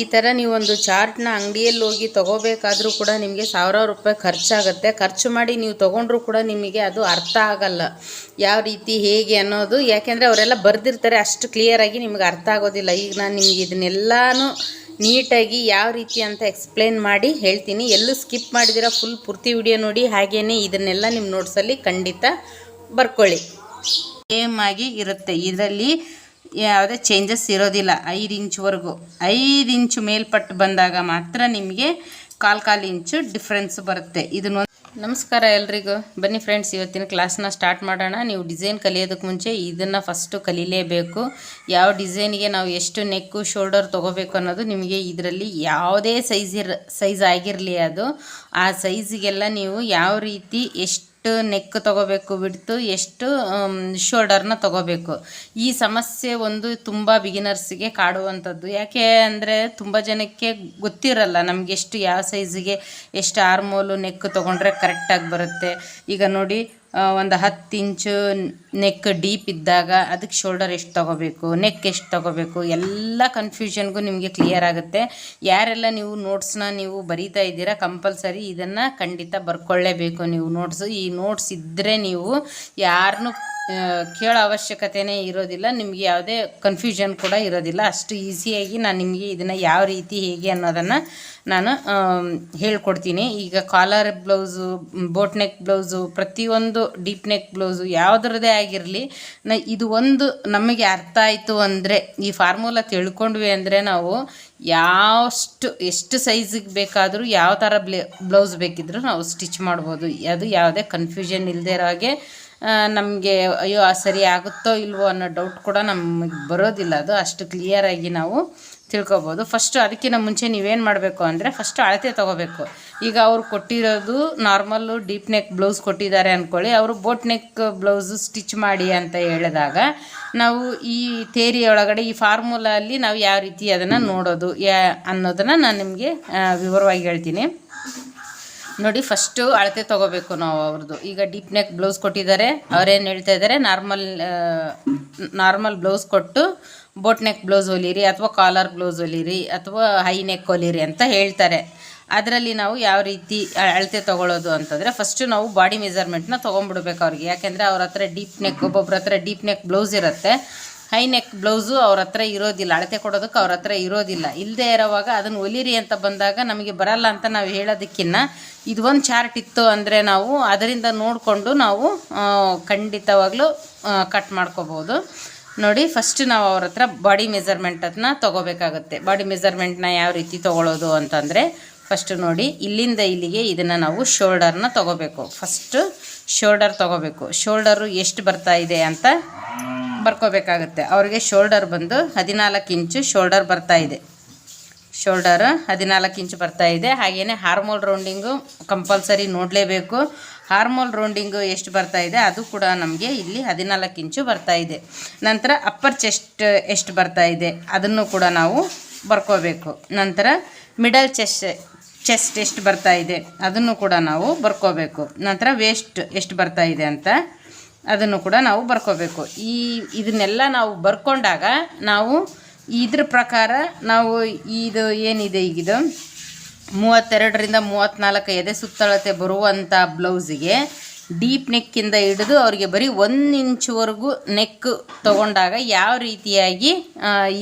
ಈ ಥರ ನೀವೊಂದು ಚಾರ್ಟ್ನ ಅಂಗಡಿಯಲ್ಲಿ ಹೋಗಿ ತೊಗೋಬೇಕಾದ್ರೂ ಕೂಡ ನಿಮಗೆ ಸಾವಿರಾರು ರೂಪಾಯಿ ಖರ್ಚಾಗುತ್ತೆ. ಖರ್ಚು ಮಾಡಿ ನೀವು ತೊಗೊಂಡ್ರೂ ಕೂಡ ನಿಮಗೆ ಅದು ಅರ್ಥ ಆಗಲ್ಲ. ಯಾವ ರೀತಿ, ಹೇಗೆ ಅನ್ನೋದು. ಯಾಕೆಂದರೆ ಅವರೆಲ್ಲ ಬರೆದಿರ್ತಾರೆ, ಅಷ್ಟು ಕ್ಲಿಯರಾಗಿ ನಿಮ್ಗೆ ಅರ್ಥ ಆಗೋದಿಲ್ಲ. ಈಗ ನಾನು ನಿಮ್ಗೆ ಇದನ್ನೆಲ್ಲನೂ ನೀಟಾಗಿ ಯಾವ ರೀತಿ ಅಂತ ಎಕ್ಸ್ಪ್ಲೇನ್ ಮಾಡಿ ಹೇಳ್ತೀನಿ. ಎಲ್ಲೂ ಸ್ಕಿಪ್ ಮಾಡಿದಿರ ಫುಲ್ ಪೂರ್ತಿ ವಿಡಿಯೋ ನೋಡಿ. ಹಾಗೆಯೇ ಇದನ್ನೆಲ್ಲ ನಿಮ್ಮ ನೋಟ್ಸಲ್ಲಿ ಖಂಡಿತ ಬರ್ಕೊಳ್ಳಿ. ಸೇಮ್ ಆಗಿ ಇರುತ್ತೆ. ಇದರಲ್ಲಿ ಯಾವುದೇ ಚೇಂಜಸ್ ಇರೋದಿಲ್ಲ. ಐದು ಇಂಚ್ವರೆಗೂ ಐದು ಇಂಚು ಮೇಲ್ಪಟ್ಟು ಬಂದಾಗ ಮಾತ್ರ ನಿಮಗೆ ಕಾಲು ಕಾಲು ಇಂಚು ಡಿಫ್ರೆನ್ಸ್ ಬರುತ್ತೆ. ಇದನ್ನು ನಮಸ್ಕಾರ ಎಲ್ರಿಗೂ. ಬನ್ನಿ ಫ್ರೆಂಡ್ಸ್ ಇವತ್ತಿನ ಕ್ಲಾಸ್ನ ಸ್ಟಾರ್ಟ್ ಮಾಡೋಣ. ನೀವು ಡಿಸೈನ್ ಕಲಿಯೋದಕ್ಕೆ ಮುಂಚೆ ಇದನ್ನು ಫಸ್ಟು ಕಲೀಲೇಬೇಕು. ಯಾವ ಡಿಸೈನಿಗೆ ನಾವು ಎಷ್ಟು ನೆಕ್ಕು ಶೋಲ್ಡರ್ ತೊಗೋಬೇಕು ಅನ್ನೋದು ನಿಮಗೆ ಇದರಲ್ಲಿ ಯಾವುದೇ ಸೈಜ್ ಇರ್ ಸೈಜ್ ಆಗಿರಲಿ ಅದು. ಆ ಸೈಜಿಗೆಲ್ಲ ನೀವು ಯಾವ ರೀತಿ ಎಷ್ಟು ನೆಕ್ ತಗೋಬೇಕು ಬಿಡ್ತು, ಎಷ್ಟು ಶೋಲ್ಡರ್ನ ತಗೋಬೇಕು. ಈ ಸಮಸ್ಯೆ ಒಂದು ತುಂಬ ಬಿಗಿನರ್ಸ್ಗೆ ಕಾಡುವಂಥದ್ದು. ಯಾಕೆ ಅಂದರೆ ತುಂಬ ಜನಕ್ಕೆ ಗೊತ್ತಿರಲ್ಲ ನಮ್ಗೆ ಎಷ್ಟು ಯಾವ ಸೈಜಿಗೆ ಎಷ್ಟು ಆರ್ಮೋಲು ನೆಕ್ ತೊಗೊಂಡ್ರೆ ಕರೆಕ್ಟಾಗಿ ಬರುತ್ತೆ. ಈಗ ನೋಡಿ ಒಂದು ಹತ್ತು ಇಂಚು ನೆಕ್ ಡೀಪ್ ಇದ್ದಾಗ ಅದಕ್ಕೆ ಶೋಲ್ಡರ್ ಎಷ್ಟು ತೊಗೋಬೇಕು ನೆಕ್ ಎಷ್ಟು ತೊಗೋಬೇಕು, ಎಲ್ಲ ಕನ್ಫ್ಯೂಷನ್ಗೂ ನಿಮಗೆ ಕ್ಲಿಯರ್ ಆಗುತ್ತೆ. ಯಾರೆಲ್ಲ ನೀವು ನೋಟ್ಸ್ನ ನೀವು ಬರೀತಾ ಇದ್ದೀರಾ ಕಂಪಲ್ಸರಿ ಇದನ್ನು ಖಂಡಿತ ಬರ್ಕೊಳ್ಳೇಬೇಕು ನೀವು ನೋಟ್ಸು ಈ ನೋಟ್ಸ್ ಇದ್ದರೆ ನೀವು ಯಾರನ್ನೂ ಕೇಳೋ ಅವಶ್ಯಕತೆನೇ ಇರೋದಿಲ್ಲ. ನಿಮಗೆ ಯಾವುದೇ ಕನ್ಫ್ಯೂಷನ್ ಕೂಡ ಇರೋದಿಲ್ಲ. ಅಷ್ಟು ಈಸಿಯಾಗಿ ನಾನು ನಿಮಗೆ ಇದನ್ನು ಯಾವ ರೀತಿ ಹೇಗೆ ಅನ್ನೋದನ್ನು ನಾನು ಹೇಳ್ಕೊಡ್ತೀನಿ. ಈಗ collar blouse boat neck blouse ಪ್ರತಿಯೊಂದು ಡೀಪ್ ನೆಕ್ ಬ್ಲೌಸು ಯಾವುದ್ರದ್ದೇ ಆಗಿರಲಿ, ನ, ಇದು ಒಂದು ನಮಗೆ ಅರ್ಥ ಆಯಿತು ಅಂದರೆ, ಈ ಫಾರ್ಮುಲಾ ತಿಳ್ಕೊಂಡ್ವಿ ಅಂದರೆ ನಾವು ಯಾವಷ್ಟು, ಎಷ್ಟು ಸೈಜಿಗೆ ಬೇಕಾದರೂ ಯಾವ ಥರ ಬ್ಲೇ ಬ್ಲೌಸ್ ಬೇಕಿದ್ರೂ ನಾವು ಸ್ಟಿಚ್ ಮಾಡ್ಬೋದು. ಅದು ಯಾವುದೇ ಕನ್ಫ್ಯೂಷನ್ ಇಲ್ಲದೇ ಇರೋ ಹಾಗೆ ನಮಗೆ ಅಯ್ಯೋ ಸರಿ ಆಗುತ್ತೋ ಇಲ್ವೋ ಅನ್ನೋ ಡೌಟ್ ಕೂಡ ನಮಗೆ ಬರೋದಿಲ್ಲ. ಅದು ಅಷ್ಟು ಕ್ಲಿಯರಾಗಿ ನಾವು ತಿಳ್ಕೊಬೋದು. ಫಸ್ಟು ಅದಕ್ಕಿಂತ ಮುಂಚೆ ನೀವೇನು ಮಾಡಬೇಕು ಅಂದರೆ ಫಸ್ಟ್ ಅಳತೆ ತೊಗೋಬೇಕು. ಈಗ ಅವ್ರು ಕೊಟ್ಟಿರೋದು ನಾರ್ಮಲ್ಲು ಡೀಪ್ ನೆಕ್ ಬ್ಲೌಸ್ ಕೊಟ್ಟಿದ್ದಾರೆ ಅಂದ್ಕೊಳ್ಳಿ ಅವರು ಬೋಟ್ ನೆಕ್ ಬ್ಲೌಸು ಸ್ಟಿಚ್ ಮಾಡಿ ಅಂತ ಹೇಳಿದಾಗ ನಾವು ಈ ಥೇರಿ ಒಳಗಡೆ ಈ ಫಾರ್ಮುಲಲ್ಲಿ ನಾವು ಯಾವ ರೀತಿ ಅದನ್ನು ನೋಡೋದು ಯಾ ಅನ್ನೋದನ್ನು ನಾನು ನಿಮಗೆ ವಿವರವಾಗಿ ಹೇಳ್ತೀನಿ. ನೋಡಿ ಫಸ್ಟು ಅಳತೆ ತೊಗೋಬೇಕು ನಾವು ಅವ್ರದ್ದು ಈಗ ಡೀಪ್ ನೆಕ್ ಬ್ಲೌಸ್ ಕೊಟ್ಟಿದ್ದಾರೆ. ಅವ್ರೇನು ಹೇಳ್ತಾ ಇದ್ದಾರೆ ನಾರ್ಮಲ್ ನಾರ್ಮಲ್ ಬ್ಲೌಸ್ ಕೊಟ್ಟು ಬೋಟ್ ನೆಕ್ ಬ್ಲೌಸ್ ಹೊಲಿರಿ ಅಥವಾ ಕಾಲರ್ ಬ್ಲೌಸ್ ಹೊಲಿರಿ ಅಥವಾ ಹೈ ನೆಕ್ ಹೊಲಿರಿ ಅಂತ ಹೇಳ್ತಾರೆ. ಅದರಲ್ಲಿ ನಾವು ಯಾವ ರೀತಿ ಅಳತೆ ತೊಗೊಳ್ಳೋದು ಅಂತಂದರೆ ಫಸ್ಟು ನಾವು ಬಾಡಿ ಮೆಜರ್ಮೆಂಟ್ನ ತೊಗೊಂಡ್ಬಿಡ್ಬೇಕು ಅವ್ರಿಗೆ. ಯಾಕೆಂದರೆ ಅವ್ರ ಹತ್ರ ಡೀಪ್ ನೆಕ್ ಒಬ್ಬೊಬ್ರ ಹತ್ರ ಡೀಪ್ ನೆಕ್ ಬ್ಲೌಸ್ ಇರುತ್ತೆ. ಹೈ ನೆಕ್ ಬ್ಲೌಸು ಅವ್ರ ಹತ್ರ ಇರೋದಿಲ್ಲ. ಅಳತೆ ಕೊಡೋದಕ್ಕೆ ಅವ್ರ ಹತ್ರ ಇರೋದಿಲ್ಲ. ಇಲ್ಲದೆ ಇರೋವಾಗ ಅದನ್ನು ಒಲಿರಿ ಅಂತ ಬಂದಾಗ ನಮಗೆ ಬರಲ್ಲ ಅಂತ ನಾವು ಹೇಳೋದಕ್ಕಿನ್ನ ಇದು ಒಂದು ಚಾರ್ಟ್ ಇತ್ತು ಅಂದರೆ ನಾವು ಅದರಿಂದ ನೋಡಿಕೊಂಡು ನಾವು ಖಂಡಿತವಾಗ್ಲೂ ಕಟ್ ಮಾಡ್ಕೋಬೋದು. ನೋಡಿ ಫಸ್ಟ್ ನಾವು ಅವ್ರ ಹತ್ರ ಬಾಡಿ ಮೆಜರ್ಮೆಂಟನ್ನು ತೊಗೋಬೇಕಾಗುತ್ತೆ. ಬಾಡಿ ಮೆಜರ್ಮೆಂಟ್ನ ಯಾವ ರೀತಿ ತೊಗೊಳ್ಳೋದು ಅಂತಂದರೆ ಫಸ್ಟು ನೋಡಿ, ಇಲ್ಲಿಂದ ಇಲ್ಲಿಗೆ ಇದನ್ನು ನಾವು ಶೋಲ್ಡರ್ನ ತೊಗೋಬೇಕು. ಫಸ್ಟು ಶೋಲ್ಡರ್ ತೊಗೋಬೇಕು. ಶೋಲ್ಡರು ಎಷ್ಟು ಬರ್ತಾ ಇದೆ ಅಂತ ಬರ್ಕೋಬೇಕಾಗುತ್ತೆ. ಅವ್ರಿಗೆ ಶೋಲ್ಡರ್ ಬಂದು ಹದಿನಾಲ್ಕು ಇಂಚು ಶೋಲ್ಡರ್ ಬರ್ತಾ ಇದೆ. ಶೋಲ್ಡರ್ ಹದಿನಾಲ್ಕು ಇಂಚು ಬರ್ತಾ ಇದೆ. ಹಾಗೆಯೇ ಹಾರ್ಮೋಲ್ ರೌಂಡಿಂಗು ಕಂಪಲ್ಸರಿ ನೋಡಲೇಬೇಕು. ಹಾರ್ಮೋಲ್ ರೌಂಡಿಂಗು ಎಷ್ಟು ಬರ್ತಾ ಇದೆ? ಅದು ಕೂಡ ನಮಗೆ ಇಲ್ಲಿ ಹದಿನಾಲ್ಕು ಇಂಚು ಬರ್ತಾ ಇದೆ. ನಂತರ ಅಪ್ಪರ್ ಚೆಸ್ಟ್ ಎಷ್ಟು ಬರ್ತಾ ಇದೆ? ಅದನ್ನು ಕೂಡ ನಾವು ಬರ್ಕೋಬೇಕು. ನಂತರ ಮಿಡಲ್ ಚೆಸ್ಟ್ ಚೆಸ್ಟ್ ಎಷ್ಟು ಬರ್ತಾ ಇದೆ, ಅದನ್ನು ಕೂಡ ನಾವು ಬರ್ಕೋಬೇಕು. ನಂತರ ವೇಸ್ಟ್ ಎಷ್ಟು ಬರ್ತಾ ಇದೆ ಅಂತ ಅದನ್ನು ಕೂಡ ನಾವು ಬರ್ಕೋಬೇಕು. ಈ ಇದನ್ನೆಲ್ಲ ನಾವು ಬರ್ಕೊಂಡಾಗ ನಾವು ಇದ್ರ ಪ್ರಕಾರ ನಾವು ಇದು ಏನಿದೆ ಈಗಿದು? ಮೂವತ್ತೆರಡರಿಂದ ಮೂವತ್ತ್ನಾಲ್ಕು ಎದೆ ಸುತ್ತಳತೆ ಬರುವಂಥ ಬ್ಲೌಸಿಗೆ ಡೀಪ್ ನೆಕ್ಕಿಂದ ಹಿಡಿದು ಅವರಿಗೆ ಬರೀ ಒಂದು ಇಂಚುವರೆಗೂ ನೆಕ್ ತಗೊಂಡಾಗ ಯಾವ ರೀತಿಯಾಗಿ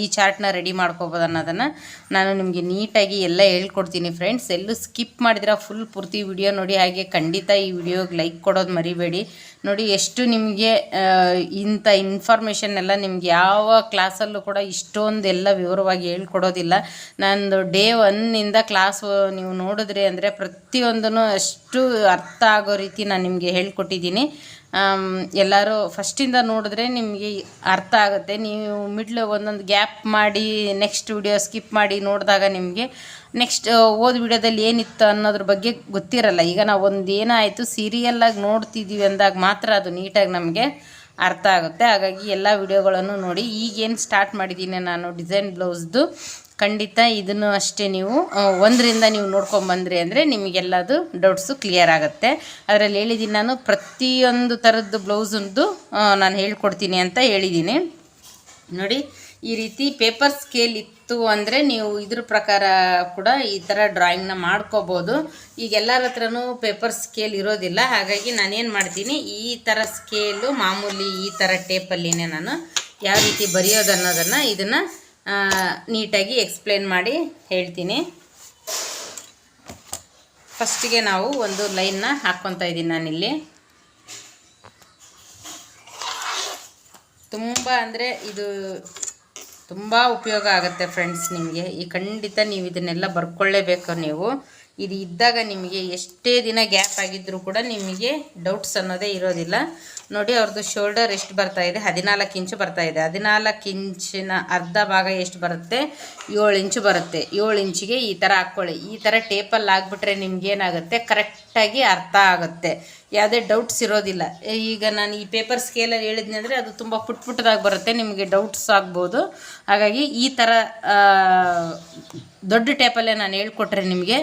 ಈ ಚಾರ್ಟ್ನ ರೆಡಿ ಮಾಡ್ಕೋಬೋದು ಅನ್ನೋದನ್ನು ನಾನು ನಿಮಗೆ ನೀಟಾಗಿ ಎಲ್ಲ ಹೇಳ್ಕೊಡ್ತೀನಿ ಫ್ರೆಂಡ್ಸ್ ಎಲ್ಲೂ ಸ್ಕಿಪ್ ಮಾಡಿದ್ರೆ ಫುಲ್ ಪೂರ್ತಿ ವಿಡಿಯೋ ನೋಡಿ, ಹಾಗೆ ಖಂಡಿತ ಈ ವಿಡಿಯೋಗೆ ಲೈಕ್ ಕೊಡೋದು ಮರಿಬೇಡಿ. ನೋಡಿ, ಎಷ್ಟು ನಿಮಗೆ ಇಂಥ ಇನ್ಫಾರ್ಮೇಷನ್ ಎಲ್ಲ ನಿಮ್ಗೆ ಯಾವ ಕ್ಲಾಸಲ್ಲೂ ಕೂಡ ಇಷ್ಟೊಂದು ಎಲ್ಲ ವಿವರವಾಗಿ ಹೇಳ್ಕೊಡೋದಿಲ್ಲ. ನಂದು ಡೇ ಒನ್ನಿಂದ ಕ್ಲಾಸ್ ನೀವು ನೋಡಿದ್ರಿ ಅಂದರೆ ಪ್ರತಿಯೊಂದೂ ಅಷ್ಟು ಅರ್ಥ ಆಗೋ ರೀತಿ ನಾನು ನಿಮಗೆ ಹೇಳ್ಕೊಟ್ಟಿದ್ದೀನಿ. ಎಲ್ಲರೂ ಫಸ್ಟಿಂದ ನೋಡಿದ್ರೆ ನಿಮಗೆ ಅರ್ಥ ಆಗುತ್ತೆ. ನೀವು ಮಿಡ್ಲ್ ಒಂದೊಂದು ಗ್ಯಾಪ್ ಮಾಡಿ ನೆಕ್ಸ್ಟ್ ವಿಡಿಯೋ ಸ್ಕಿಪ್ ಮಾಡಿ ನೋಡಿದಾಗ ನಿಮಗೆ ನೆಕ್ಸ್ಟ್ ಓದ್ ವಿಡಿಯೋದಲ್ಲಿ ಏನಿತ್ತು ಅನ್ನೋದ್ರ ಬಗ್ಗೆ ಗೊತ್ತಿರಲ್ಲ. ಈಗ ನಾವು ಒಂದು ಏನಾಯಿತು ಸೀರಿಯಲ್ಲಾಗಿ ನೋಡ್ತಿದ್ದೀವಿ ಅಂದಾಗ ಮಾತ್ರ ಅದು ನೀಟಾಗಿ ನಮಗೆ ಅರ್ಥ ಆಗುತ್ತೆ. ಹಾಗಾಗಿ ಎಲ್ಲ ವಿಡಿಯೋಗಳನ್ನು ನೋಡಿ, ಈಗೇನು ಸ್ಟಾರ್ಟ್ ಮಾಡಿದ್ದೀನಿ ನಾನು ಡಿಸೈನ್ ಬ್ಲೌಸ್ದು ಖಂಡಿತ ಇದನ್ನು ಅಷ್ಟೇ ನೀವು ಒಂದರಿಂದ ನೀವು ನೋಡ್ಕೊಂಬಂದ್ರಿ ಅಂದರೆ ನಿಮಗೆಲ್ಲದು ಡೌಟ್ಸು ಕ್ಲಿಯರ್ ಆಗುತ್ತೆ. ಅದರಲ್ಲಿ ಹೇಳಿದ್ದೀನಿ ನಾನು, ಪ್ರತಿಯೊಂದು ಥರದ್ದು ಬ್ಲೌಸಂದು ನಾನು ಹೇಳ್ಕೊಡ್ತೀನಿ ಅಂತ ಹೇಳಿದ್ದೀನಿ ನೋಡಿ, ಈ ರೀತಿ ಪೇಪರ್ ಸ್ಕೇಲ್ ಇತ್ತು ಅಂದರೆ ನೀವು ಇದ್ರ ಪ್ರಕಾರ ಕೂಡ ಈ ಥರ ಡ್ರಾಯಿಂಗ್ನ ಮಾಡ್ಕೋಬೋದು. ಈಗ ಎಲ್ಲರ ಹತ್ರನೂ ಪೇಪರ್ ಸ್ಕೇಲ್ ಇರೋದಿಲ್ಲ, ಹಾಗಾಗಿ ನಾನೇನು ಮಾಡ್ತೀನಿ, ಈ ಥರ ಸ್ಕೇಲು ಮಾಮೂಲಿ ಈ ಥರ ಟೇಪಲ್ಲಿನೇ ನಾನು ಯಾವ ರೀತಿ ಬರೆಯೋದು ಅನ್ನೋದನ್ನು ಇದನ್ನು ನೀಟಾಗಿ ಎಕ್ಸ್ಪ್ಲೇನ್ ಮಾಡಿ ಹೇಳ್ತೀನಿ. ಫಸ್ಟಿಗೆ ನಾವು ಒಂದು ಲೈನ್ನ ಹಾಕ್ಕೊತಾ ಇದ್ದೀನಿ ನಾನಿಲ್ಲಿ. ತುಂಬ ಅಂದರೆ ಇದು ತುಂಬ ಉಪಯೋಗ ಆಗುತ್ತೆ ಫ್ರೆಂಡ್ಸ್ ನಿಮಗೆ. ಈ ಖಂಡಿತ ನೀವು ಇದನ್ನೆಲ್ಲ ಬರ್ಕೊಳ್ಳೇಬೇಕು ನೀವು. ಇದು ಇದ್ದಾಗ ನಿಮಗೆ ಎಷ್ಟೇ ದಿನ ಗ್ಯಾಪ್ ಆಗಿದ್ದರೂ ಕೂಡ ನಿಮಗೆ ಡೌಟ್ಸ್ ಅನ್ನೋದೇ ಇರೋದಿಲ್ಲ. ನೋಡಿ, ಅವ್ರದ್ದು ಶೋಲ್ಡರ್ ಎಷ್ಟು ಬರ್ತಾ ಇದೆ? ಹದಿನಾಲ್ಕು ಇಂಚು ಬರ್ತಾ ಇದೆ. ಹದಿನಾಲ್ಕು ಇಂಚಿನ ಅರ್ಧ ಭಾಗ ಎಷ್ಟು ಬರುತ್ತೆ? ಏಳು ಇಂಚು ಬರುತ್ತೆ. ಏಳು ಇಂಚಿಗೆ ಈ ಥರ ಹಾಕ್ಕೊಳ್ಳಿ. ಈ ಥರ ಟೇಪಲ್ಲಿ ಆಗಿಬಿಟ್ರೆ ನಿಮ್ಗೇನಾಗುತ್ತೆ? ಕರೆಕ್ಟಾಗಿ ಅರ್ಥ ಆಗುತ್ತೆ. ಯಾವುದೇ ಡೌಟ್ಸ್ ಇರೋದಿಲ್ಲ. ಈಗ ನಾನು ಈ ಪೇಪರ್ ಸ್ಕೇಲಲ್ಲಿ ಹೇಳಿದ್ನಿ ಅಂದರೆ ಅದು ತುಂಬ ಪುಟ್ ಪುಟ್ಟದಾಗಿ ಬರುತ್ತೆ, ನಿಮಗೆ ಡೌಟ್ಸ್ ಆಗ್ಬೋದು. ಹಾಗಾಗಿ ಈ ಥರ ದೊಡ್ಡ ಟೇಪಲ್ಲೇ ನಾನು ಹೇಳ್ಕೊಟ್ರೆ ನಿಮಗೆ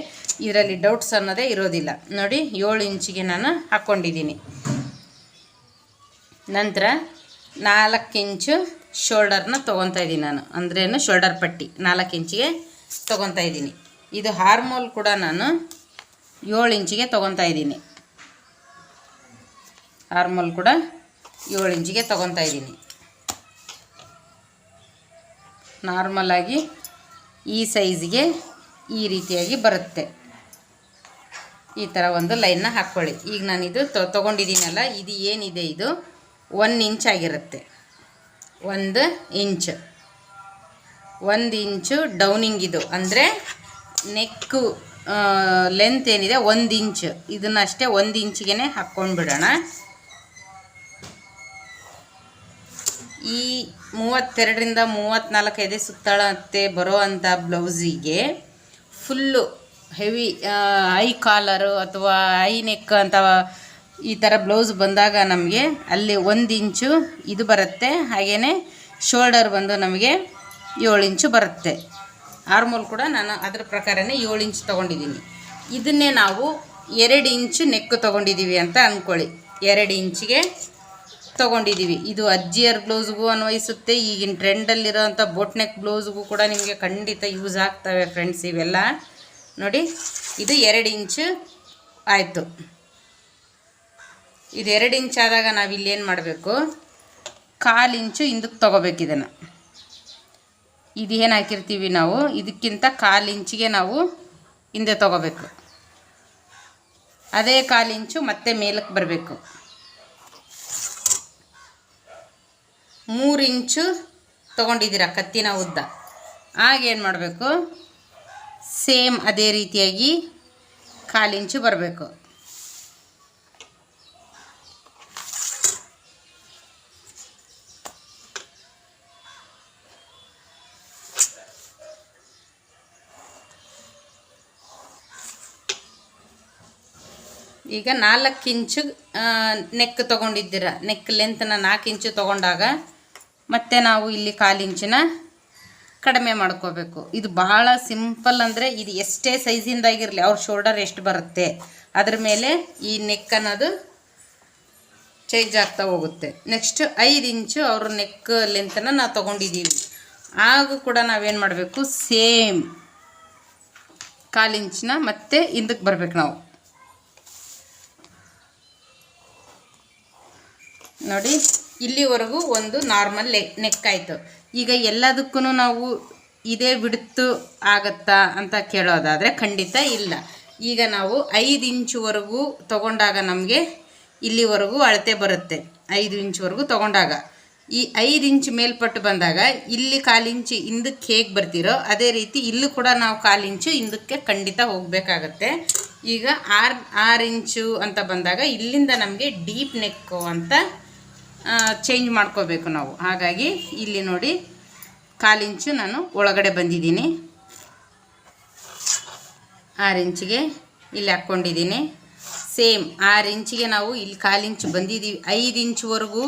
ಇದರಲ್ಲಿ ಡೌಟ್ಸ್ ಅನ್ನೋದೇ ಇರೋದಿಲ್ಲ. ನೋಡಿ, ಏಳು ಇಂಚಿಗೆ ನಾನು ಹಾಕ್ಕೊಂಡಿದ್ದೀನಿ ನಂತರ ನಾಲ್ಕು ಇಂಚು ಶೋಲ್ಡರ್ನ ತೊಗೊತಾ ಇದ್ದೀನಿ ನಾನು. ಅಂದ್ರೇನು ಶೋಲ್ಡರ್ ಪಟ್ಟಿ. ನಾಲ್ಕು ಇಂಚಿಗೆ ತೊಗೊತಾ ಇದ್ದೀನಿ. ಇದು ಹಾರ್ಮೋಲ್ ಕೂಡ ನಾನು ಏಳು ಇಂಚಿಗೆ ತೊಗೊತಾ ಇದ್ದೀನಿ. ಹಾರ್ಮೋಲ್ ಕೂಡ ಏಳು ಇಂಚಿಗೆ ತೊಗೊತಾ ಇದ್ದೀನಿ. ನಾರ್ಮಲಾಗಿ ಈ ಸೈಜ್ಗೆ ಈ ರೀತಿಯಾಗಿ ಬರುತ್ತೆ. ಈ ಥರ ಒಂದು ಲೈನ್ನ ಹಾಕ್ಕೊಳ್ಳಿ ಈಗ ನಾನಿದು ತೊಗೊಂಡಿದ್ದೀನಲ್ಲ, ಇದು ಏನಿದೆ ಇದು? ಒನ್ ಇಂಚ್ ಆಗಿರುತ್ತೆ. ಒಂದು ಇಂಚ್. ಒಂದು ಇಂಚು ಡೌನಿಂಗ್ ಇದು. ಅಂದರೆ ನೆಕ್ಕು ಲೆಂತ್ ಏನಿದೆ? ಒಂದು ಇಂಚ್. ಇದನ್ನಷ್ಟೇ ಒಂದು ಇಂಚಿಗೆ ಹಾಕ್ಕೊಂಡು ಬಿಡೋಣ ಈ ಮೂವತ್ತೆರಡರಿಂದ ಎದೆ ಸುತ್ತಳತೆ ಬರೋ ಅಂಥ ಬ್ಲೌಸಿಗೆ ಫುಲ್ಲು ಹೆವಿ ಐ ಕಾಲರು ಅಥವಾ ಐ ನೆಕ್ ಅಂತ ಈ ಥರ ಬ್ಲೌಸ್ ಬಂದಾಗ ನಮಗೆ ಅಲ್ಲಿ ಒಂದು ಇಂಚು ಇದು ಬರುತ್ತೆ ಹಾಗೆಯೇ ಶೋಲ್ಡರ್ ಬಂದು ನಮಗೆ ಏಳು ಇಂಚು ಬರುತ್ತೆ. ಆರ್ಮೋಲ್ ಕೂಡ ನಾನು ಅದ್ರ ಪ್ರಕಾರನೇ ಏಳು ಇಂಚು ತೊಗೊಂಡಿದ್ದೀನಿ. ಇದನ್ನೇ ನಾವು ಎರಡು ಇಂಚು ನೆಕ್ ತೊಗೊಂಡಿದ್ದೀವಿ ಅಂತ ಅಂದ್ಕೊಳ್ಳಿ. ಎರಡು ಇಂಚಿಗೆ ತೊಗೊಂಡಿದ್ದೀವಿ ಇದು ಅಜ್ಜಿಯರ್ ಬ್ಲೌಸ್ಗೂ ಅನ್ವಯಿಸುತ್ತೆ. ಈಗಿನ ಟ್ರೆಂಡಲ್ಲಿರೋಂಥ ಬೋಟ್ ನೆಕ್ ಬ್ಲೌಸ್ಗೂ ಕೂಡ ನಿಮಗೆ ಖಂಡಿತ ಯೂಸ್ ಆಗ್ತವೆ ಫ್ರೆಂಡ್ಸ್ ಇವೆಲ್ಲ. ನೋಡಿ, ಇದು ಎರಡು ಇಂಚು ಆಯಿತು. ಇದು ಎರಡು ಇಂಚ್ ಆದಾಗ ನಾವು ಏನು ಮಾಡಬೇಕು? ಕಾಲು ಇಂಚು ಹಿಂದಕ್ಕೆ ತೊಗೋಬೇಕು ಇದನ್ನು. ಇದು ಏನು ಹಾಕಿರ್ತೀವಿ ನಾವು? ಇದಕ್ಕಿಂತ ಕಾಲು ಇಂಚಿಗೆ ನಾವು ಹಿಂದೆ ತೊಗೋಬೇಕು. ಅದೇ ಕಾಲು ಇಂಚು ಮತ್ತೆ ಮೇಲಕ್ಕೆ ಬರಬೇಕು. ಮೂರು ಇಂಚು ತೊಗೊಂಡಿದ್ದೀರ ಕತ್ತಿನ ಉದ್ದ. ಆಗೇನು ಮಾಡಬೇಕು? ಸೇಮ್ ಅದೇ ರೀತಿಯಾಗಿ ಕಾಲಿಂಚು ಬರಬೇಕು. ಈಗ ನಾಲ್ಕು ಇಂಚು ನೆಕ್ ತೊಗೊಂಡಿದ್ದೀರ? ನೆಕ್ ಲೆಂತ್ನ ನಾಲ್ಕು ಇಂಚು ತೊಗೊಂಡಾಗ ಮತ್ತೆ ನಾವು ಇಲ್ಲಿ ಕಾಲಿಂಚಿನ ಕಡಿಮೆ ಮಾಡ್ಕೋಬೇಕು. ಇದು ಬಹಳ ಸಿಂಪಲ್ ಅಂದರೆ ಇದು ಎಷ್ಟೇ ಸೈಜಿಂದಾಗಿರಲಿ ಅವ್ರ ಶೋಲ್ಡರ್ ಎಷ್ಟು ಬರುತ್ತೆ. ಅದ್ರ ಮೇಲೆ ಈ ನೆಕ್ ಅನ್ನೋದು ಚೇಂಜ್ ಆಗ್ತಾ ಹೋಗುತ್ತೆ. ನೆಕ್ಸ್ಟ್ ಐದು ಇಂಚು ಅವ್ರ ನೆಕ್ ಲೆಂತನ ನಾವು ತೊಗೊಂಡಿದ್ದೀವಿ ಆಗ ಕೂಡ ನಾವೇನು ಮಾಡಬೇಕು? ಸೇಮ್ ಕಾಲಿಂಚಿನ ಮತ್ತೆ ಹಿಂದಕ್ಕೆ ಬರಬೇಕು ನಾವು. ನೋಡಿ. ಇಲ್ಲಿವರೆಗೂ ಒಂದು ನಾರ್ಮಲ್ ನೆಕ್ ಆಯಿತು ಈಗ ಎಲ್ಲದಕ್ಕೂ ನಾವು ಇದೇ ಬಿಡ್ತು ಆಗತ್ತಾ ಅಂತ ಕೇಳೋದಾದರೆ ಖಂಡಿತ ಇಲ್ಲ. ಈಗ ನಾವು ಐದು ಇಂಚುವರೆಗೂ ತಗೊಂಡಾಗ ನಮಗೆ ಇಲ್ಲಿವರೆಗೂ ಅಳತೆ ಬರುತ್ತೆ. ಐದು ಇಂಚುವರೆಗೂ ತಗೊಂಡಾಗ. ಈ ಐದು ಇಂಚ್ ಮೇಲ್ಪಟ್ಟು ಬಂದಾಗ ಇಲ್ಲಿ ಕಾಲು ಇಂಚು ಹಿಂದಕ್ಕೆ ಹೇಗೆ ಬರ್ತಿರೋ ಅದೇ ರೀತಿ ಇಲ್ಲೂ ಕೂಡ ನಾವು ಕಾಲಿಂಚು ಹಿಂದಕ್ಕೆ ಖಂಡಿತ ಹೋಗಬೇಕಾಗತ್ತೆ. ಈಗ ಆರು ಆರು ಇಂಚು ಅಂತ ಬಂದಾಗ ಇಲ್ಲಿಂದ ನಮಗೆ ಡೀಪ್ ನೆಕ್ಕು ಅಂತ ಚೇಂಜ್ ಮಾಡ್ಕೋಬೇಕು ನಾವು. ಹಾಗಾಗಿ ಇಲ್ಲಿ ನೋಡಿ ಕಾಲಿಂಚು ನಾನು ಒಳಗಡೆ ಬಂದಿದ್ದೀನಿ. ಆರು ಇಂಚಿಗೆ ಇಲ್ಲಿ ಹಾಕ್ಕೊಂಡಿದ್ದೀನಿ. ಸೇಮ್ ಆರು ಇಂಚಿಗೆ ನಾವು ಇಲ್ಲಿ ಕಾಲಿಂಚು ಬಂದಿದ್ದೀವಿ. ಐದು ಇಂಚ್ವರೆಗೂ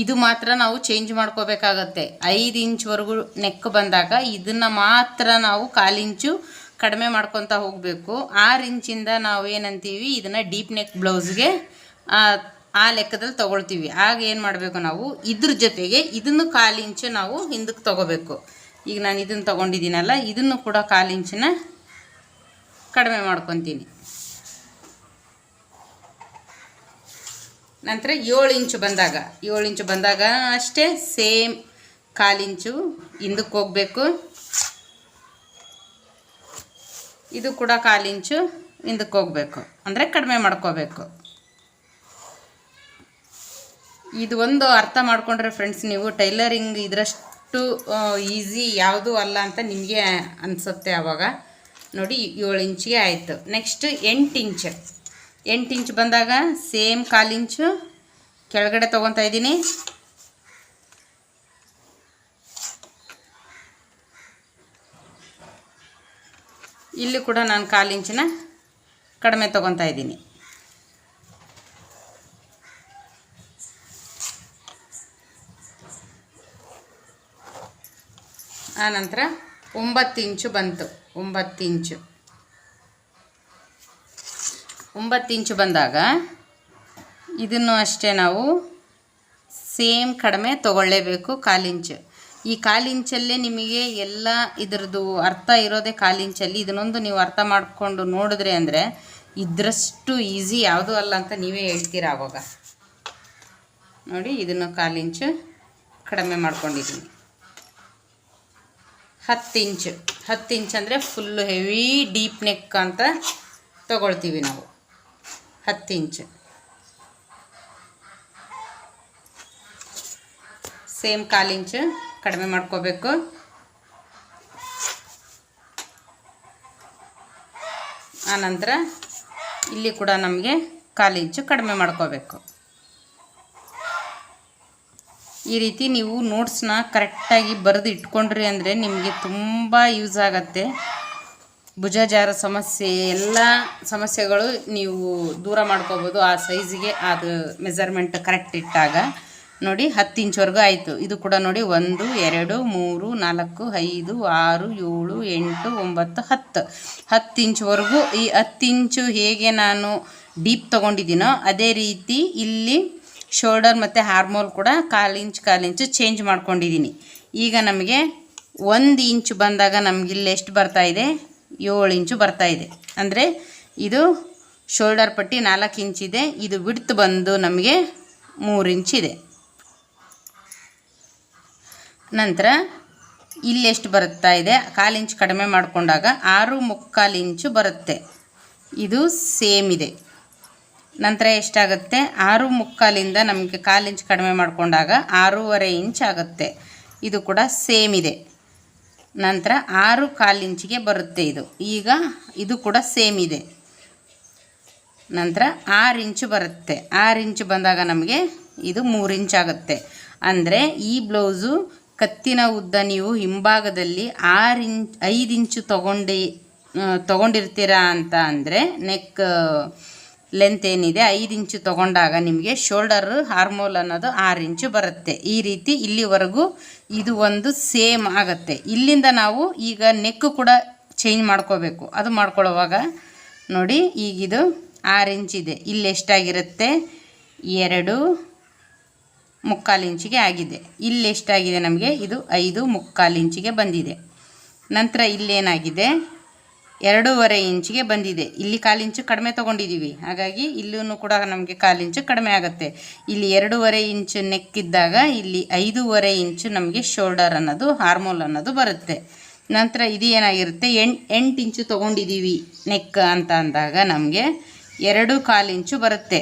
ಇದು ಮಾತ್ರ ನಾವು ಚೇಂಜ್ ಮಾಡ್ಕೋಬೇಕಾಗತ್ತೆ. ಐದು ಇಂಚ್ವರೆಗೂ ನೆಕ್ ಬಂದಾಗ ಇದನ್ನು ಮಾತ್ರ ನಾವು ಕಾಲಿಂಚು ಕಡಿಮೆ ಮಾಡ್ಕೊತಾ ಹೋಗಬೇಕು. ಆರು ಇಂಚಿಂದ ನಾವು ಏನಂತೀವಿ ಇದನ್ನು ಡೀಪ್ ನೆಕ್ ಬ್ಲೌಸ್ಗೆ ಆ ಲೆಕ್ಕದಲ್ಲಿ ತೊಗೊಳ್ತೀವಿ. ಆಗ ಏನು ಮಾಡಬೇಕು ನಾವು? ಇದ್ರ ಜೊತೆಗೆ ಇದನ್ನು ಕಾಲು ಇಂಚು ನಾವು ಹಿಂದಕ್ಕೆ ತಗೋಬೇಕು. ಈಗ ನಾನು ಇದನ್ನು ತಗೊಂಡಿದ್ದೀನಲ್ಲ, ಇದನ್ನು ಕೂಡ ಕಾಲು ಇಂಚಿನ ಕಡಿಮೆ ಮಾಡ್ಕೊತೀನಿ. ನಂತರ ಏಳು ಇಂಚು ಬಂದಾಗ, ಏಳು ಇಂಚು ಬಂದಾಗ ಅಷ್ಟೇ ಸೇಮ್ ಕಾಲು ಇಂಚು ಹಿಂದಕ್ಕೆ ಹೋಗಬೇಕು. ಇದು ಕೂಡ ಕಾಲು ಇಂಚು ಹಿಂದಕ್ಕೆ ಹೋಗಬೇಕು. ಅಂದರೆ ಕಡಿಮೆ ಮಾಡ್ಕೋಬೇಕು. ಇದು ಒಂದು ಅರ್ಥ ಮಾಡಿಕೊಂಡ್ರೆ ಫ್ರೆಂಡ್ಸ್ ನೀವು ಟೈಲರಿಂಗ್ ಇದರಷ್ಟು ಈಸಿ ಯಾವುದೂ ಅಲ್ಲ ಅಂತ ನಿಮಗೆ ಅನಿಸುತ್ತೆ ಆವಾಗ ನೋಡಿ, ಏಳು ಇಂಚಿಗೆ ಆಯಿತು. ನೆಕ್ಸ್ಟ್ ಎಂಟು ಇಂಚ್. ಎಂಟು ಇಂಚ್ ಬಂದಾಗ ಸೇಮ್ ಕಾಲು ಇಂಚು. ಕೆಳಗಡೆ ತೊಗೊತಾ ಇದ್ದೀನಿ. ಇಲ್ಲಿ ಕೂಡ ನಾನು ಕಾಲು ಇಂಚಿನ ಕಡಿಮೆ ತೊಗೊತಾ ಇದ್ದೀನಿ. ಆನಂತರ ಒಂಬತ್ತು ಇಂಚು ಬಂತು. ಒಂಬತ್ತು ಇಂಚು. ಒಂಬತ್ತು ಇಂಚು ಬಂದಾಗ ಇದನ್ನು ಅಷ್ಟೇ ನಾವು ಸೇಮ್ ಕಡಿಮೆ ತೊಗೊಳ್ಳೇಬೇಕು ಕಾಲಿಂಚು ಈ ಕಾಲಿಂಚಲ್ಲೇ ನಿಮಗೆ ಎಲ್ಲ ಇದ್ರದ್ದು ಅರ್ಥ ಇರೋದೇ ಕಾಲಿಂಚಲ್ಲಿ ಇದನ್ನೊಂದು ನೀವು ಅರ್ಥ ಮಾಡಿಕೊಂಡು ನೋಡಿದ್ರೆ ಅಂದರೆ ಇದರಷ್ಟು ಈಸಿ, ಯಾವುದೂ ಅಲ್ಲ ಅಂತ ನೀವೇ ಹೇಳ್ತೀರಾ ಆವಾಗ ನೋಡಿ, ಇದನ್ನು ಕಾಲಿಂಚು ಕಡಿಮೆ ಮಾಡ್ಕೊಂಡಿದ್ದೀನಿ. ಹತ್ತು ಇಂಚು, ಹತ್ತು ಇಂಚ್ ಅಂದರೆ ಫುಲ್ಲು ಹೆವಿ ಡೀಪ್ ನೆಕ್ ಅಂತ ತಗೊಳ್ತೀವಿ ನಾವು. ಹತ್ತು ಇಂಚ್. ಸೇಮ್ ಕಾಲು ಇಂಚ್ ಕಡಿಮೆ ಮಾಡ್ಕೋಬೇಕು. ಆನಂತರ ಇಲ್ಲಿ ಕೂಡ ನಮಗೆ ಕಾಲು ಇಂಚು ಕಡಿಮೆ ಮಾಡ್ಕೋಬೇಕು. ಈ ರೀತಿ ನೀವು ನೋಟ್ಸ್ನ ಕರೆಕ್ಟಾಗಿ ಬರೆದು ಇಟ್ಕೊಂಡ್ರಿ ಅಂದರೆ ನಿಮಗೆ ತುಂಬ ಯೂಸ್ ಆಗತ್ತೆ. ಭುಜಜಾರ ಸಮಸ್ಯೆ, ಎಲ್ಲ ಸಮಸ್ಯೆಗಳು ನೀವು ದೂರ ಮಾಡ್ಕೋಬೋದು ಆ ಸೈಜಿಗೆ ಅದು ಮೆಜರ್ಮೆಂಟ್ ಕರೆಕ್ಟ್ ಇಟ್ಟಾಗ. ನೋಡಿ, ಹತ್ತು ಇಂಚ್ವರೆಗೂ ಆಯಿತು. ಇದು ಕೂಡ ನೋಡಿ, ಒಂದು, ಎರಡು, ಮೂರು, ನಾಲ್ಕು, ಐದು, ಆರು, ಏಳು, ಎಂಟು, ಒಂಬತ್ತು, ಹತ್ತು. ಹತ್ತು ಇಂಚ್ವರೆಗೂ ಈ ಹತ್ತು ಇಂಚು ಹೇಗೆ ನಾನು ಡೀಪ್ ತೊಗೊಂಡಿದ್ದೀನೋ, ಅದೇ ರೀತಿ ಇಲ್ಲಿ ಶೋಲ್ಡರ್ ಮತ್ತು ಹಾರ್ಮೋಲ್ ಕೂಡ ಕಾಲು ಇಂಚ್, ಕಾಲು ಇಂಚು ಚೇಂಜ್ ಮಾಡ್ಕೊಂಡಿದ್ದೀನಿ. ಈಗ ನಮಗೆ ಒಂದು ಇಂಚು ಬಂದಾಗ ನಮ್ಗೆ ಇಲ್ಲಿ ಎಷ್ಟು ಬರ್ತಾ ಇದೆ? ಏಳು ಇಂಚು ಬರ್ತಾ ಇದೆ. ಅಂದರೆ ಇದು ಶೋಲ್ಡರ್ ಪಟ್ಟಿ ನಾಲ್ಕು ಇಂಚಿದೆ ಇದು. ವಿಡ್ತ್ ಬಂದು ನಮಗೆ ಮೂರು ಇಂಚಿದೆ ನಂತರ ಇಲ್ಲಿ ಎಷ್ಟು ಬರುತ್ತಾ ಇದೆ? ಕಾಲು ಇಂಚು ಕಡಿಮೆ ಮಾಡಿಕೊಂಡಾಗ ಆರು ಮುಕ್ಕಾಲು ಇಂಚು ಬರುತ್ತೆ. ಇದು ಸೇಮ್ ಇದೆ. ನಂತರ ಎಷ್ಟಾಗುತ್ತೆ? ಆರು ಮುಕ್ಕಾಲಿಂದ ನಮಗೆ ಕಾಲು ಇಂಚ್ ಕಡಿಮೆ ಮಾಡಿಕೊಂಡಾಗ ಆರೂವರೆ ಇಂಚ್ ಆಗುತ್ತೆ. ಇದು ಕೂಡ ಸೇಮ್ ಇದೆ. ನಂತರ ಆರು ಕಾಲು ಇಂಚಿಗೆ ಬರುತ್ತೆ ಇದು. ಈಗ ಇದು ಕೂಡ ಸೇಮ್ ಇದೆ. ನಂತರ ಆರು ಇಂಚು ಬರುತ್ತೆ. ಆರು ಇಂಚು ಬಂದಾಗ ನಮಗೆ ಇದು ಮೂರು ಇಂಚ್ ಆಗುತ್ತೆ. ಅಂದರೆ ಈ ಬ್ಲೌಸು ಕತ್ತಿನ ಉದ್ದ ನೀವು ಹಿಂಭಾಗದಲ್ಲಿ ಆರು ಇಂಚ್, ಐದು ಇಂಚು ತೊಗೊಂಡು ತೊಗೊಂಡಿರ್ತೀರಾ ಅಂತ ಅಂದರೆ ನೆಕ್ ಲೆಂತ್ ಏನಿದೆ, ಐದು ಇಂಚು ತಗೊಂಡಾಗ ನಿಮಗೆ ಶೋಲ್ಡರ್ ಹಾರ್ಮೋಲ್ ಅನ್ನೋದು ಆರು ಇಂಚು ಬರುತ್ತೆ. ಈ ರೀತಿ ಇಲ್ಲಿವರೆಗೂ ಇದು ಒಂದು ಸೇಮ್ ಆಗುತ್ತೆ. ಇಲ್ಲಿಂದ ನಾವು ಈಗ ನೆಕ್ ಕೂಡ ಚೇಂಜ್ ಮಾಡ್ಕೋಬೇಕು. ಅದು ಮಾಡ್ಕೊಳ್ಳೋವಾಗ ನೋಡಿ ಈಗಿದು ಆರು ಇಂಚಿದೆ ಇಲ್ಲಿ ಎಷ್ಟಾಗಿರುತ್ತೆ? ಎರಡು ಮುಕ್ಕಾಲು ಇಂಚಿಗೆ ಆಗಿದೆ. ಇಲ್ಲಿ ಎಷ್ಟಾಗಿದೆ ನಮಗೆ? ಇದು ಐದು ಮುಕ್ಕಾಲು ಇಂಚಿಗೆ ಬಂದಿದೆ. ನಂತರ ಇಲ್ಲೇನಾಗಿದೆ ಎರಡೂವರೆ ಇಂಚಿಗೆ ಬಂದಿದೆ. ಇಲ್ಲಿ ಕಾಲಿಂಚು ಕಡಿಮೆ ತೊಗೊಂಡಿದ್ದೀವಿ ಹಾಗಾಗಿ ಇಲ್ಲೂ ಕೂಡ ನಮಗೆ ಕಾಲಿಂಚು ಕಡಿಮೆ ಆಗುತ್ತೆ. ಇಲ್ಲಿ ಎರಡೂವರೆ ಇಂಚು ನೆಕ್ಕಿದ್ದಾಗ ಇಲ್ಲಿ ಐದೂವರೆ ಇಂಚು ನಮಗೆ ಶೋಲ್ಡರ್ ಅನ್ನೋದು ಹಾರ್ಮೋಲ್ ಅನ್ನೋದು ಬರುತ್ತೆ. ನಂತರ ಇದು ಏನಾಗಿರುತ್ತೆ? ಎಂಟು ಎಂಟು ಇಂಚು ತೊಗೊಂಡಿದ್ದೀವಿ ನೆಕ್ ಅಂತ ಅಂದಾಗ ನಮಗೆ ಎರಡು ಕಾಲು ಇಂಚು ಬರುತ್ತೆ.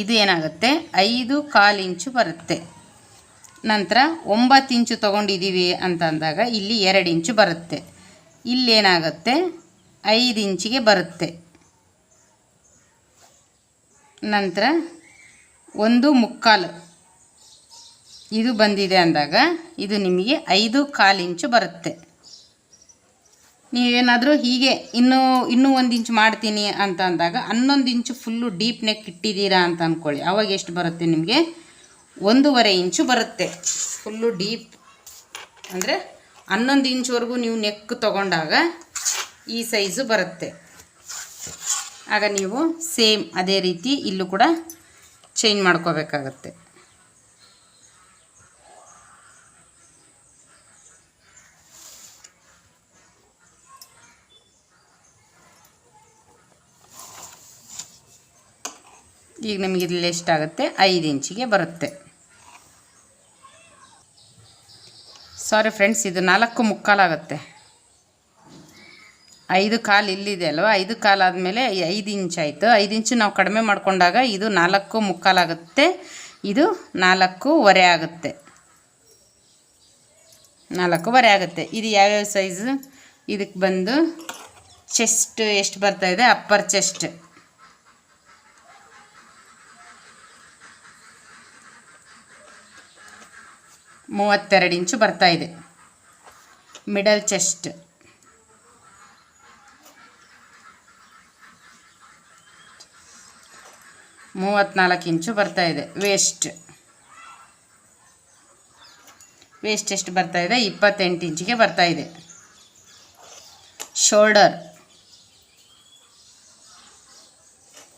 ಇದು ಏನಾಗುತ್ತೆ? ಐದು ಕಾಲು ಇಂಚು ಬರುತ್ತೆ. ನಂತರ ಒಂಬತ್ತು ಇಂಚು ತೊಗೊಂಡಿದ್ದೀವಿ ಅಂತ ಅಂದಾಗ ಇಲ್ಲಿ ಎರಡು ಇಂಚು ಬರುತ್ತೆ. ಇಲ್ಲೇನಾಗುತ್ತೆ? ಐದು ಇಂಚಿಗೆ ಬರುತ್ತೆ. ನಂತರ ಒಂದು ಮುಕ್ಕಾಲು. ಇದು ಬಂದಿದೆ ಅಂದಾಗ ಇದು ನಿಮಗೆ ಐದು ಕಾಲು ಇಂಚು ಬರುತ್ತೆ. ನೀವೇನಾದರೂ ಹೀಗೆ ಇನ್ನೂ ಇನ್ನೂ ಒಂದು ಇಂಚು ಮಾಡ್ತೀನಿ ಅಂತ ಅಂದಾಗ ಹನ್ನೊಂದು ಇಂಚು ಫುಲ್ಲು ಡೀಪ್ ನೆಕ್ ಇಟ್ಟಿದ್ದೀರಾ ಅಂತ ಅಂದ್ಕೊಳ್ಳಿ ಅವಾಗ ಎಷ್ಟು ಬರುತ್ತೆ ನಿಮಗೆ? ಒಂದೂವರೆ ಇಂಚು ಬರುತ್ತೆ. ಫುಲ್ಲು ಡೀಪ್ ಅಂದರೆ ಹನ್ನೊಂದು ಇಂಚ್ವರೆಗೂ ನೀವು ನೆಕ್ ತಗೊಂಡಾಗ ಈ ಸೈಜು ಬರುತ್ತೆ. ಆಗ ನೀವು ಸೇಮ್ ಅದೇ ರೀತಿ ಇಲ್ಲೂ ಕೂಡ ಚೇಂಜ್ ಮಾಡ್ಕೋಬೇಕಾಗತ್ತೆ. ಈಗ ನಮಗೆ ಇಲ್ಲಿ ಎಷ್ಟಾಗುತ್ತೆ? ಐದು ಇಂಚಿಗೆ ಬರುತ್ತೆ. ಸಾರಿ ಫ್ರೆಂಡ್ಸ್ ಇದು ನಾಲ್ಕು ಮುಕ್ಕಾಲಾಗುತ್ತೆ ಐದು ಕಾಲು ಇಲ್ಲಿದೆ ಅಲ್ವಾ? ಐದು ಕಾಲು ಆದಮೇಲೆ ಐದು ಇಂಚ್ ಆಯಿತು. ಐದು ಇಂಚು ನಾವು ಕಡಿಮೆ ಮಾಡಿಕೊಂಡಾಗ ಇದು ನಾಲ್ಕು ಮುಕ್ಕಾಲಾಗುತ್ತೆ ಇದು ನಾಲ್ಕೂವರೆ ಆಗುತ್ತೆ. ನಾಲ್ಕೂವರೆ ಆಗುತ್ತೆ. ಇದು ಯಾವ್ಯಾವ ಸೈಜು ಇದಕ್ಕೆ ಬಂದು ಚೆಸ್ಟ್ ಎಷ್ಟು ಬರ್ತಾ ಇದೆ? ಅಪ್ಪರ್ ಚೆಸ್ಟ್ ಮೂವತ್ತೆರಡು ಇಂಚು ಬರ್ತಾ ಇದೆ. Middle chest. ಮೂವತ್ತ್ನಾಲ್ಕು ಇಂಚು ಬರ್ತಾ ಇದೆ. ವೇಸ್ಟ್. ವೇಸ್ಟ್ ಎಷ್ಟು ಬರ್ತಾ ಇದೆ. ಇಪ್ಪತ್ತೆಂಟು ಇಂಚಿಗೆ ಬರ್ತಾ ಇದೆ. ಶೋಲ್ಡರ್.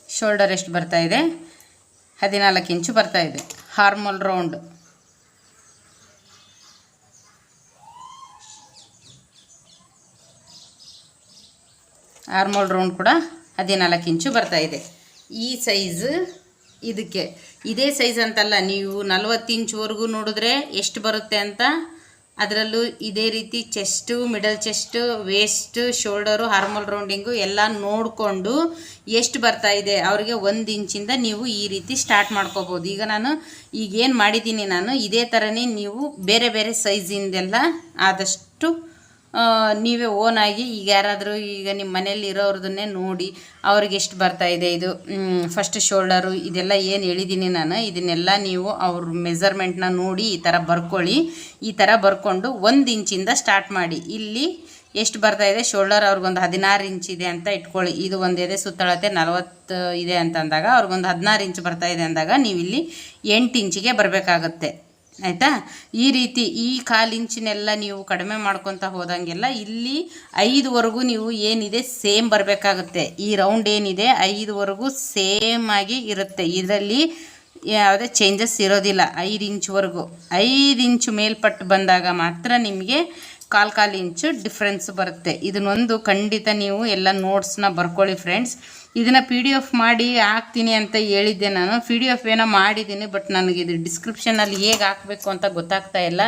ಶೋಲ್ಡರ್ ಎಷ್ಟು ಬರ್ತಾ ಇದೆ? ಹದಿನಾಲ್ಕು ಇಂಚು ಬರ್ತಾ ಇದೆ. ಹಾರ್ಮೋಲ್ ರೌಂಡ್. ಆರ್ಮೋಲ್ ರೌಂಡ್ ಕೂಡ ಹದಿನಾಲ್ಕು ಇಂಚು ಬರ್ತಾ ಇದೆ. ಈ ಸೈಜ್ ಇದಕ್ಕೆ. ಇದೇ ಸೈಜ್ ಅಂತಲ್ಲ, ನೀವು ನಲ್ವತ್ತು ಇಂಚ್ವರೆಗೂ ನೋಡಿದ್ರೆ ಎಷ್ಟು ಬರುತ್ತೆ ಅಂತ. ಅದರಲ್ಲೂ ಇದೇ ರೀತಿ chest, middle chest, waist, shoulder ಹಾರ್ಮೋಲ್ rounding ಎಲ್ಲ ನೋಡಿಕೊಂಡು ಎಷ್ಟು ಬರ್ತಾ ಇದೆ, ಅವರಿಗೆ ಒಂದು ಇಂಚಿಂದ ನೀವು ಈ ರೀತಿ ಸ್ಟಾರ್ಟ್ ಮಾಡ್ಕೋಬೋದು. ಈಗ ನಾನು ಈಗೇನು ಮಾಡಿದ್ದೀನಿ ನಾನು, ಇದೇ ಥರನೇ ನೀವು ಬೇರೆ ಬೇರೆ ಸೈಜಿಂದೆಲ್ಲ ಆದಷ್ಟು ನೀವೇ ಓನಾಗಿ ಈಗ ಯಾರಾದರೂ ಈಗ ನಿಮ್ಮ ಮನೇಲಿ ಇರೋರ್ದನ್ನೇ ನೋಡಿ ಅವ್ರಿಗೆ ಎಷ್ಟು ಬರ್ತಾ ಇದೆ ಇದು ಫಸ್ಟ್ ಶೋಲ್ಡರು ಇದೆಲ್ಲ ಏನು ಹೇಳಿದ್ದೀನಿ ನಾನು, ಇದನ್ನೆಲ್ಲ ನೀವು ಅವ್ರ ಮೆಸರ್ಮೆಂಟ್ನ ನೋಡಿ ಈ ಥರ ಬರ್ಕೊಳ್ಳಿ, ಈ ಥರ ಬರ್ಕೊಂಡು ಒಂದು ಇಂಚಿಂದ ಸ್ಟಾರ್ಟ್ ಮಾಡಿ. ಇಲ್ಲಿ ಎಷ್ಟು ಬರ್ತಾ ಇದೆ ಶೋಲ್ಡರ್ ಅವ್ರಿಗೊಂದು ಹದಿನಾರು ಇಂಚ್ ಇದೆ ಅಂತ ಇಟ್ಕೊಳ್ಳಿ. ಇದು ಒಂದು ಎದೆ ಸುತ್ತಳತೆ ನಲವತ್ತು, ಇದೆ ಅಂತಂದಾಗ ಅವ್ರಿಗೊಂದು ಹದಿನಾರು ಇಂಚ್ ಬರ್ತಾ ಇದೆ ಅಂದಾಗ ನೀವು ಇಲ್ಲಿ ಎಂಟು ಇಂಚಿಗೆ ಬರಬೇಕಾಗತ್ತೆ. ಆಯಿತಾ? ಈ ರೀತಿ ಈ ಕಾಲಿಂಚಿನೆಲ್ಲ ನೀವು ಕಡಿಮೆ ಮಾಡ್ಕೊತ ಹೋದಂಗೆಲ್ಲ ಇಲ್ಲಿ ಐದುವರೆಗೂ ನೀವು ಏನಿದೆ ಸೇಮ್ ಬರಬೇಕಾಗುತ್ತೆ. ಈ ರೌಂಡ್ ಏನಿದೆ ಐದುವರೆಗೂ ಸೇಮ್ ಆಗಿ ಇರುತ್ತೆ. ಇದರಲ್ಲಿ ಯಾವುದೇ ಚೇಂಜಸ್ ಇರೋದಿಲ್ಲ. ಐದು ಇಂಚ್ವರೆಗೂ. ಐದು ಇಂಚು ಮೇಲ್ಪಟ್ಟು ಬಂದಾಗ ಮಾತ್ರ ನಿಮಗೆ ಕಾಲು ಕಾಲು ಇಂಚು ಡಿಫ್ರೆನ್ಸ್ ಬರುತ್ತೆ. ಇದನ್ನೊಂದು ಖಂಡಿತ ನೀವು ಎಲ್ಲ ನೋಟ್ಸ್ನ ಬರ್ಕೊಳ್ಳಿ ಫ್ರೆಂಡ್ಸ್ ಇದನ್ನು ಪಿ ಡಿ ಎಫ್ ಮಾಡಿ ಹಾಕ್ತೀನಿ ಅಂತ ಹೇಳಿದ್ದೆ ನಾನು. ಪಿ ಡಿ ಎಫ್ ಏನೋ ಮಾಡಿದ್ದೀನಿ ಬಟ್ ನನಗೆ ಇದು ಡಿಸ್ಕ್ರಿಪ್ಷನಲ್ಲಿ ಹೇಗೆ ಹಾಕಬೇಕು ಅಂತ ಗೊತ್ತಾಗ್ತಾ ಇಲ್ಲ.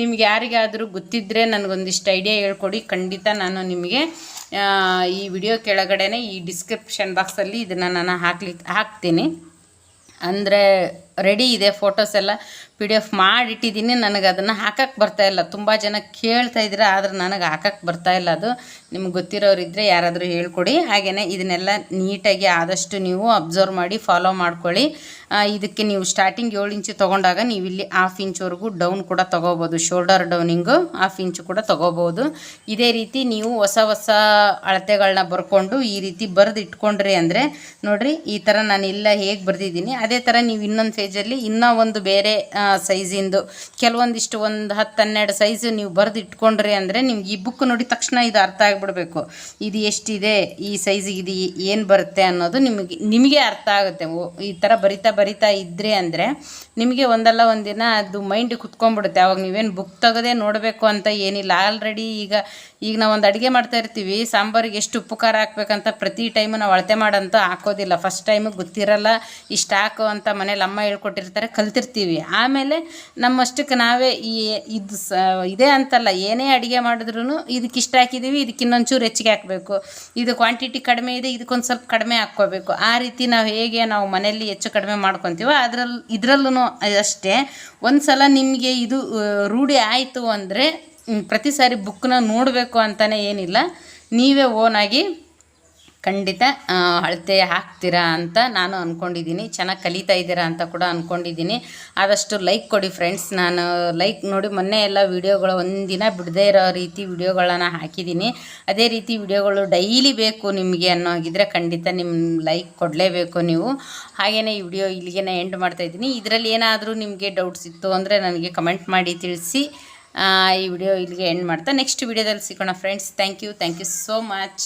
ನಿಮ್ಗೆ ಯಾರಿಗಾದರೂ ಗೊತ್ತಿದ್ದರೆ ನನಗೊಂದಿಷ್ಟು ಐಡಿಯಾ ಹೇಳ್ಕೊಡಿ. ಖಂಡಿತ ನಾನು ನಿಮಗೆ ಈ ವಿಡಿಯೋ ಕೆಳಗಡೆನೇ ಈ ಡಿಸ್ಕ್ರಿಪ್ಷನ್ ಬಾಕ್ಸಲ್ಲಿ ಇದನ್ನು ನಾನು ಹಾಕ್ಲಿಕ್ಕೆ ಹಾಕ್ತೀನಿ. ಅಂದರೆ ರೆಡಿ ಇದೆ ಫೋಟೋಸ್ ಎಲ್ಲ ಪಿ ಡಿ ಎಫ್ ಮಾಡಿಟ್ಟಿದ್ದೀನಿ. ನನಗೆ ಅದನ್ನು ಹಾಕಕ್ಕೆ ಇಲ್ಲ. ತುಂಬ ಜನ ಕೇಳ್ತಾ ಇದ್ದೀರ ಆದರೆ ನನಗೆ ಹಾಕಕ್ಕೆ ಬರ್ತಾ ಇಲ್ಲ ಅದು. ನಿಮ್ಗೆ ಗೊತ್ತಿರೋರಿದ್ದರೆ ಯಾರಾದರೂ ಹೇಳ್ಕೊಡಿ. ಹಾಗೆಯೇ ಇದನ್ನೆಲ್ಲ ನೀಟಾಗಿ ಆದಷ್ಟು ನೀವು ಅಬ್ಸರ್ವ್ ಮಾಡಿ ಫಾಲೋ ಮಾಡ್ಕೊಳ್ಳಿ. ಇದಕ್ಕೆ ನೀವು ಸ್ಟಾರ್ಟಿಂಗ್ ಏಳು ಇಂಚು ತೊಗೊಂಡಾಗ ನೀವು ಇಲ್ಲಿ ಹಾಫ್ ಇಂಚ್ವರೆಗೂ ಡೌನ್ ಕೂಡ ತೊಗೋಬೋದು. ಶೋಲ್ಡರ್ ಡೌನಿಂಗು ಹಾಫ್ ಇಂಚು ಕೂಡ ತೊಗೋಬೋದು. ಇದೇ ರೀತಿ ನೀವು ಹೊಸ ಹೊಸ ಅಳತೆಗಳನ್ನ ಬರ್ಕೊಂಡು ಈ ರೀತಿ ಬರೆದು ಇಟ್ಕೊಂಡ್ರಿ ಅಂದರೆ ನೋಡಿರಿ ಈ ಥರ ನಾನು ಇಲ್ಲ ಹೇಗೆ ಬರೆದಿದ್ದೀನಿ. ಅದೇ ಥರ ನೀವು ಇನ್ನೊಂದು ಪೇಜಲ್ಲಿ ಇನ್ನೂ ಒಂದು ಬೇರೆ ಸೈಜಿಂದು ಕೆಲವೊಂದಿಷ್ಟು ಒಂದು ಹತ್ತು ಹನ್ನೆರಡು ಸೈಜು ನೀವು ಬರೆದು ಇಟ್ಕೊಂಡ್ರಿ ಅಂದರೆ ನಿಮ್ಗೆ ಈ ಬುಕ್ ನೋಡಿದ ತಕ್ಷಣ ಇದು ಅರ್ಥ ಆಗಿಬಿಡ್ಬೇಕು. ಇದು ಎಷ್ಟಿದೆ? ಈ ಸೈಜಿಗೆ ಇದು ಏನು ಬರುತ್ತೆ ಅನ್ನೋದು ನಿಮಗೆ ನಿಮಗೆ ಅರ್ಥ ಆಗುತ್ತೆ. ಈ ಥರ ಬರಿತಾ ಬರಿತಾ ಇದ್ರಿ ಅಂದರೆ ನಿಮಗೆ ಒಂದಲ್ಲ ಒಂದಿನ ಅದು ಮೈಂಡ್ ಕುತ್ಕೊಂಡ್ಬಿಡುತ್ತೆ. ಅವಾಗ ನೀವೇನು ಬುಕ್ ತೆಗೆದೇ ನೋಡಬೇಕು ಅಂತ ಏನಿಲ್ಲ. ಆಲ್ರೆಡಿ ಈಗ ಈಗ ನಾವು ಒಂದು ಅಡುಗೆ ಮಾಡ್ತಾ ಇರ್ತೀವಿ, ಸಾಂಬಾರಿಗೆ ಎಷ್ಟು ಉಪ್ಪು, ಖಾರ ಹಾಕ್ಬೇಕಂತ ಪ್ರತಿ ಟೈಮು ನಾವು ಅಳತೆ ಮಾಡಂತ ಹಾಕೋದಿಲ್ಲ. ಫಸ್ಟ್ ಟೈಮು ಗೊತ್ತಿರಲ್ಲ, ಇಷ್ಟು ಹಾಕು ಅಂತ ಮನೇಲಿ ಅಮ್ಮ ಹೇಳ್ಕೊಟ್ಟಿರ್ತಾರೆ, ಕಲ್ತಿರ್ತೀವಿ. ಆಮೇಲೆ ನಮ್ಮಷ್ಟಕ್ಕೆ ನಾವೇ ಈ ಇದು ಸ, ಇದೇ ಅಂತಲ್ಲ, ಏನೇ ಅಡುಗೆ ಮಾಡಿದ್ರೂ ಇದಕ್ಕೆ ಇಷ್ಟು ಹಾಕಿದ್ದೀವಿ ಇದಕ್ಕೆ ಇನ್ನೊಂಚೂರು ಹೆಚ್ಚಿಗೆ ಹಾಕಬೇಕು. ಇದು ಕ್ವಾಂಟಿಟಿ ಕಡಿಮೆ ಇದೆ, ಇದಕ್ಕೊಂದು ಸ್ವಲ್ಪ ಕಡಿಮೆ ಹಾಕ್ಕೋಬೇಕು. ಆ ರೀತಿ ನಾವು ಹೇಗೆ ನಾವು ಮನೆಯಲ್ಲಿ ಹೆಚ್ಚು ಕಡಿಮೆ ಮಾಡ್ಕೊತೀವೋ ಅದರಲ್ಲಿ ಇದರಲ್ಲೂ ಅಷ್ಟೇ. ಒಂದು ಸಲ ನಿಮಗೆ ಇದು ರೂಢಿ ಆಯಿತು ಅಂದರೆ ಪ್ರತಿ ಸಾರಿ ಬುಕ್ನ ನೋಡಬೇಕು ಅಂತಲೇ ಏನಿಲ್ಲ. ನೀವೇ ಓನಾಗಿ ಖಂಡಿತ ಅಳತೆ ಹಾಕ್ತೀರಾ ಅಂತ ನಾನು ಅಂದ್ಕೊಂಡಿದ್ದೀನಿ ಚೆನ್ನಾಗಿ ಕಲಿತಾ ಇದ್ದೀರಾ ಅಂತ ಕೂಡ ಅಂದ್ಕೊಂಡಿದ್ದೀನಿ ಆದಷ್ಟು ಲೈಕ್ ಕೊಡಿ ಫ್ರೆಂಡ್ಸ್ ನಾನು ಲೈಕ್ ನೋಡಿ ಮೊನ್ನೆ ಎಲ್ಲ ವೀಡಿಯೋಗಳು ಒಂದಿನ ಬಿಡದೇ ಇರೋ ರೀತಿ ವಿಡಿಯೋಗಳನ್ನ ಹಾಕಿದ್ದೀನಿ. ಅದೇ ರೀತಿ ವಿಡಿಯೋಗಳು ಡೈಲಿ ಬೇಕು ನಿಮಗೆ ಅನ್ನೋ ಹಾಗಿದ್ರೆ ಖಂಡಿತ ನಿಮ್ಮ ಲೈಕ್ ಕೊಡಲೇಬೇಕು ನೀವು. ಹಾಗೆಯೇ ಈ ವಿಡಿಯೋ ಇಲ್ಲಿಗೆ ಎಂಡ್ ಮಾಡ್ತಾಯಿದ್ದೀನಿ ಇದರಲ್ಲಿ ಏನಾದರೂ ನಿಮಗೆ ಡೌಟ್ಸ್ ಇತ್ತು ಅಂದರೆ ನನಗೆ ಕಮೆಂಟ್ ಮಾಡಿ ತಿಳಿಸಿ. ಈ ವಿಡಿಯೋ ಇಲ್ಲಿಗೆ ಎಂಡ್ ಮಾಡ್ತಾ ನೆಕ್ಸ್ಟ್ ವಿಡಿಯೋದಲ್ಲಿ ಸಿಗೋಣ friends thank you thank you so much